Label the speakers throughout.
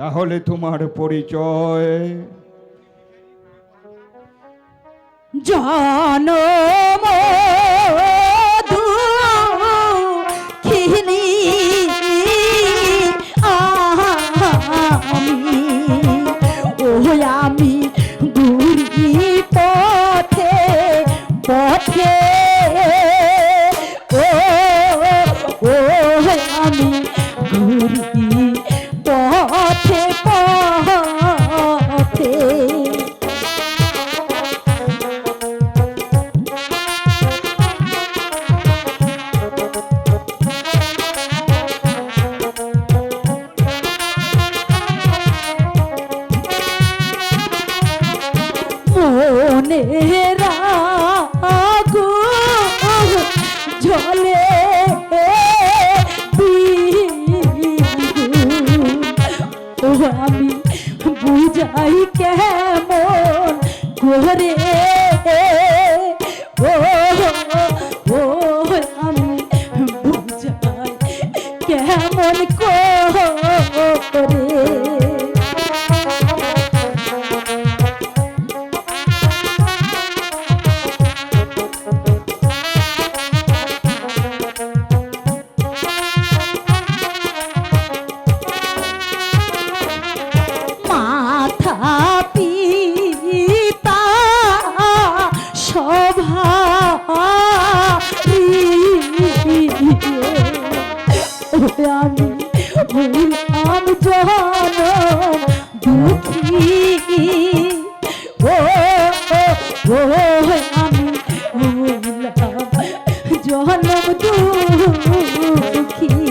Speaker 1: তাহলে তোমার পরিচয়।
Speaker 2: জনম আমি আমি ঘুরি মনেরা আগু ঝলে ও আমি বুঝাই কেমন করে? ও ও আমি বুঝাই কেমন করে? হইলাম জনম দুঃখী। ও ও আমি হইলাম জনম দুঃখী।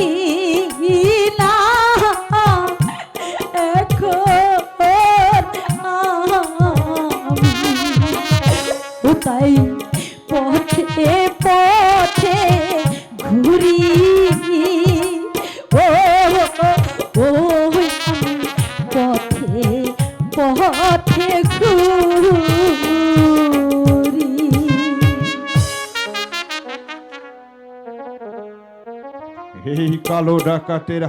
Speaker 2: আশ্রয়হীনা এখন আমি। তাই পথে পথে ঘুরি Ei,
Speaker 1: calor da carteira.